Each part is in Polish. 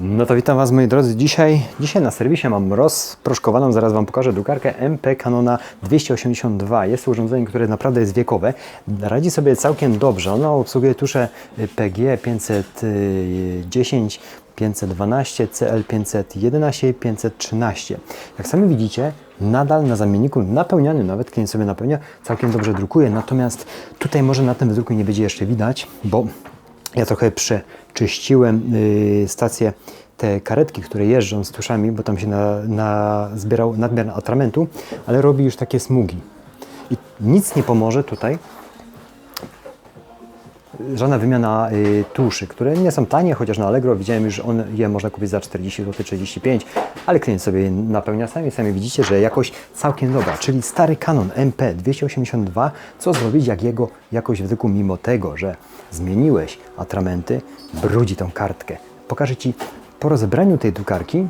No to witam Was moi drodzy. Dzisiaj, dzisiaj na serwisie mam rozproszkowaną, zaraz Wam pokażę drukarkę MP Canona 282. Jest to urządzenie, które naprawdę jest wiekowe. Radzi sobie całkiem dobrze. Ono obsługuje tusze PG 510, 512, CL 511 i 513. Jak sami widzicie, nadal na zamienniku napełniany, nawet klient sobie napełnia, całkiem dobrze drukuje. Natomiast tutaj może na tym wydruku nie będzie jeszcze widać, bo ja trochę przeczyściłem y, stację, te karetki, które jeżdżą z tuszami, bo tam się na, na zbierał nadmiar atramentu, ale robi już takie smugi. I nic nie pomoże tutaj żadna wymiana y, tuszy, które nie są tanie, chociaż na Allegro widziałem już, że on je można kupić za 40 zł, 35, ale klient sobie napełnia sami. Sami widzicie, że jakość całkiem dobra, czyli stary Canon MP 282. Co zrobić, jak jego jakość w wyku, mimo tego, że zmieniłeś atramenty, brudzi tą kartkę. Pokażę Ci po rozebraniu tej drukarki,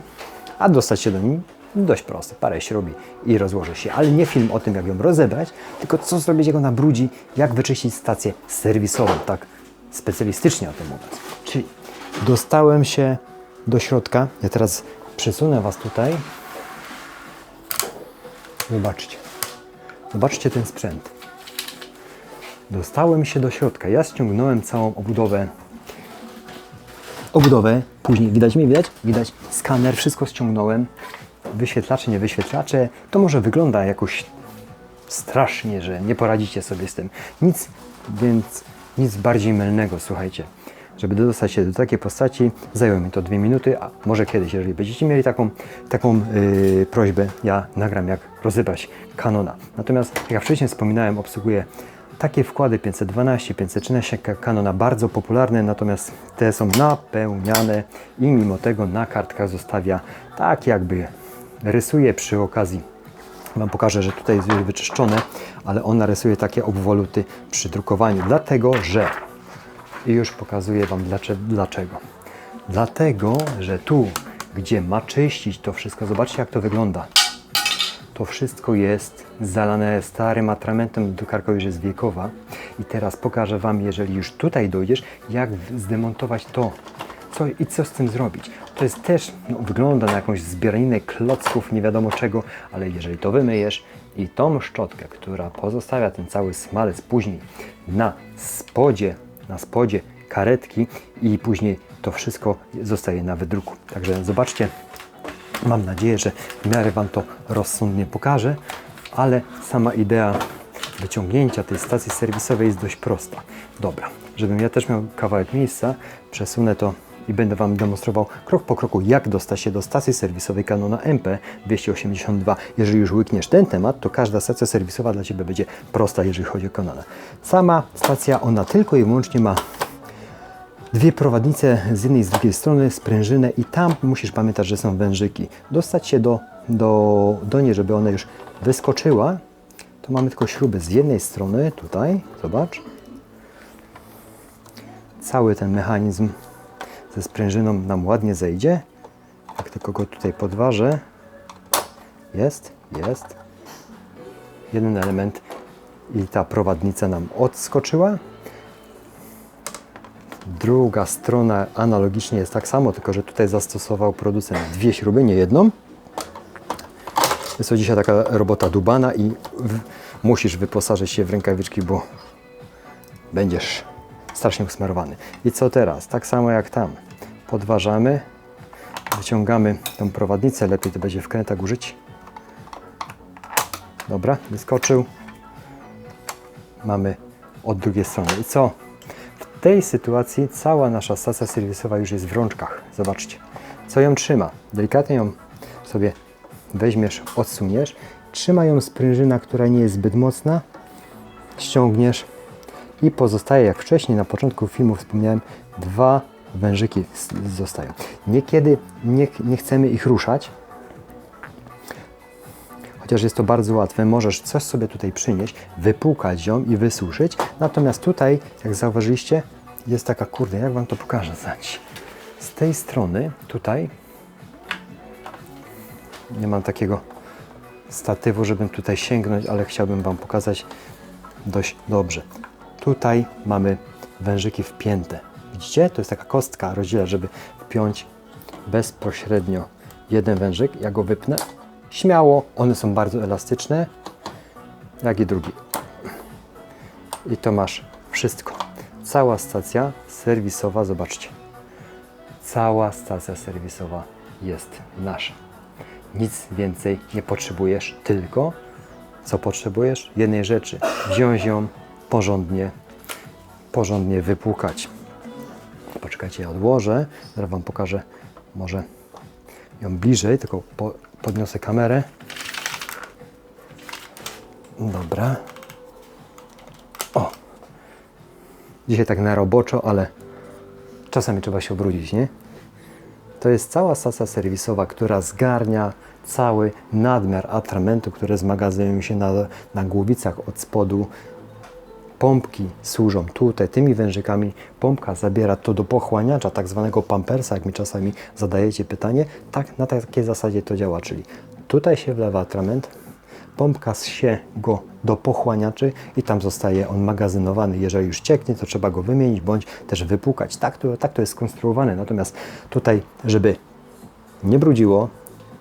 a dostać się do niej dość proste. Parę śrubi i rozłoży się, ale nie film o tym, jak ją rozebrać, tylko co zrobić, jak ona brudzi, jak wyczyścić stację serwisową, tak specjalistycznie o tym mówiąc. Czyli dostałem się do środka. Ja teraz przesunę Was tutaj. Zobaczcie. Zobaczcie ten sprzęt. Dostałem się do środka. Ja ściągnąłem całą obudowę obudowę. Później widać mnie, widać? Widać skaner, wszystko ściągnąłem. Wyświetlacze, nie wyświetlacze. To może wygląda jakoś strasznie, że nie poradzicie sobie z tym. Nic, więc nic bardziej mylnego, słuchajcie. Żeby dostać się do takiej postaci, zajęło mi to dwie minuty, a może kiedyś, jeżeli będziecie mieli taką, taką yy, prośbę, ja nagram jak rozebrać Canona. Natomiast, jak ja wcześniej wspominałem, obsługuję takie wkłady 512, 513 Ka- Canona bardzo popularne, natomiast te są napełniane i mimo tego na kartkach zostawia tak jakby rysuje przy okazji. Wam pokażę, że tutaj jest już wyczyszczone, ale ona rysuje takie obwoluty przy drukowaniu, dlatego że i już pokazuję Wam dlaczego. Dlatego, że tu, gdzie ma czyścić to wszystko, zobaczcie jak to wygląda. To wszystko jest zalane starym atramentem, drukarka już jest wiekowa. I teraz pokażę Wam, jeżeli już tutaj dojdziesz, jak zdemontować to co, i co z tym zrobić. To jest też, no, wygląda na jakąś zbieraninę klocków, nie wiadomo czego, ale jeżeli to wymyjesz i tą szczotkę, która pozostawia ten cały smalec później na spodzie, na spodzie karetki i później to wszystko zostaje na wydruku. Także zobaczcie, Mam nadzieję, że w miarę Wam to rozsądnie pokażę, ale sama idea wyciągnięcia tej stacji serwisowej jest dość prosta. Dobra, żebym ja też miał kawałek miejsca, przesunę to i będę Wam demonstrował krok po kroku, jak dostać się do stacji serwisowej Canona MP 282. Jeżeli już łykniesz ten temat, to każda stacja serwisowa dla Ciebie będzie prosta, jeżeli chodzi o Canona. Sama stacja, ona tylko i wyłącznie ma dwie prowadnice z jednej i z drugiej strony, sprężynę i tam musisz pamiętać, że są wężyki. Dostać się do, do, do niej, żeby ona już wyskoczyła, to mamy tylko śruby z jednej strony, tutaj, zobacz. Cały ten mechanizm ze sprężyną nam ładnie zejdzie. Jak tylko go tutaj podważę, jest, jest. Jeden element i ta prowadnica nam odskoczyła. Druga strona analogicznie jest tak samo, tylko że tutaj zastosował producent dwie śruby, nie jedną. Jest to dzisiaj taka robota dubana i w, musisz wyposażyć się w rękawiczki, bo będziesz strasznie usmarowany. I co teraz? Tak samo jak tam. Podważamy, wyciągamy tą prowadnicę, lepiej to będzie wkrętak użyć. Dobra, wyskoczył. Mamy od drugiej strony. I co? W tej sytuacji cała nasza stacja serwisowa już jest w rączkach. Zobaczcie, co ją trzyma. Delikatnie ją sobie weźmiesz, odsuniesz. Trzyma ją sprężyna, która nie jest zbyt mocna. Ściągniesz i pozostaje, jak wcześniej na początku filmu wspomniałem, dwa wężyki zostają. Niekiedy nie, nie chcemy ich ruszać, Chociaż jest to bardzo łatwe, możesz coś sobie tutaj przynieść, wypłukać ją i wysuszyć. Natomiast tutaj, jak zauważyliście, jest taka, kurde, jak Wam to pokażę znać. Z tej strony, tutaj, nie mam takiego statywu, żebym tutaj sięgnąć, ale chciałbym Wam pokazać dość dobrze. Tutaj mamy wężyki wpięte. Widzicie? To jest taka kostka rozdziela, żeby wpiąć bezpośrednio jeden wężyk. Ja go wypnę. Śmiało, one są bardzo elastyczne, jak i drugi. I to masz wszystko. Cała stacja serwisowa, zobaczcie. Cała stacja serwisowa jest nasza. Nic więcej nie potrzebujesz, tylko co potrzebujesz? Jednej rzeczy. Wziąć ją porządnie, porządnie wypłukać. Poczekajcie, ja odłożę. Zaraz Wam pokażę może ją bliżej, tylko po, podniosę kamerę. Dobra. O! Dzisiaj tak na roboczo, ale czasami trzeba się obrudzić, nie? To jest cała stacja serwisowa, która zgarnia cały nadmiar atramentu, które zmagazynują się na, na głowicach od spodu. Pompki służą tutaj tymi wężykami. Pompka zabiera to do pochłaniacza, tak zwanego pampersa, jak mi czasami zadajecie pytanie. Tak, na takiej zasadzie to działa, czyli tutaj się wlewa atrament, pompka się go do pochłaniaczy i tam zostaje on magazynowany. Jeżeli już cieknie, to trzeba go wymienić bądź też wypłukać. Tak to, tak to jest skonstruowane. Natomiast tutaj, żeby nie brudziło,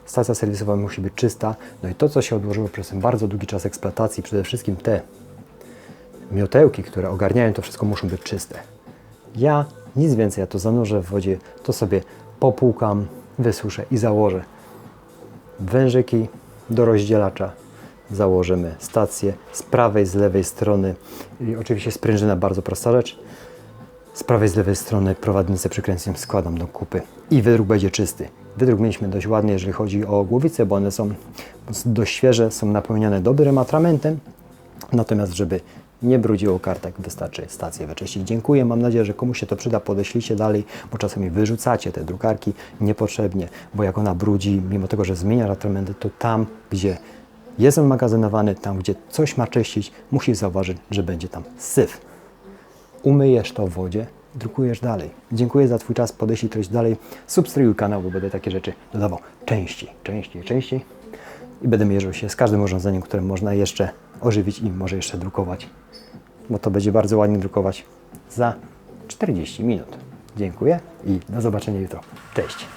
stacja serwisowa musi być czysta. No i to, co się odłożyło przez ten bardzo długi czas eksploatacji, przede wszystkim te miotełki, które ogarniają to wszystko, muszą być czyste. Ja nic więcej, ja to zanurzę w wodzie, to sobie popłukam, wysuszę i założę wężyki do rozdzielacza założymy stację z prawej, z lewej strony i oczywiście sprężyna, bardzo prosta rzecz z prawej, z lewej strony prowadnicę przykręcam, składam do kupy i wydruk będzie czysty. Wydruk mieliśmy dość ładny, jeżeli chodzi o głowice, bo one są dość świeże, są napełnione dobrym atramentem, natomiast żeby nie brudziło kartek, wystarczy stację wyczyścić. Dziękuję, mam nadzieję, że komuś się to przyda, podeślijcie dalej, bo czasami wyrzucacie te drukarki niepotrzebnie, bo jak ona brudzi, mimo tego, że zmienia atramenty, to tam, gdzie jest on magazynowany, tam, gdzie coś ma czyścić, musisz zauważyć, że będzie tam syf. Umyjesz to w wodzie, drukujesz dalej. Dziękuję za Twój czas, podeślij treść dalej, subskrybuj kanał, bo będę takie rzeczy dodawał częściej, częściej, częściej. I będę mierzył się z każdym urządzeniem, które można jeszcze ożywić i może jeszcze drukować, bo to będzie bardzo ładnie drukować za 40 minut. Dziękuję i do zobaczenia jutro. Cześć!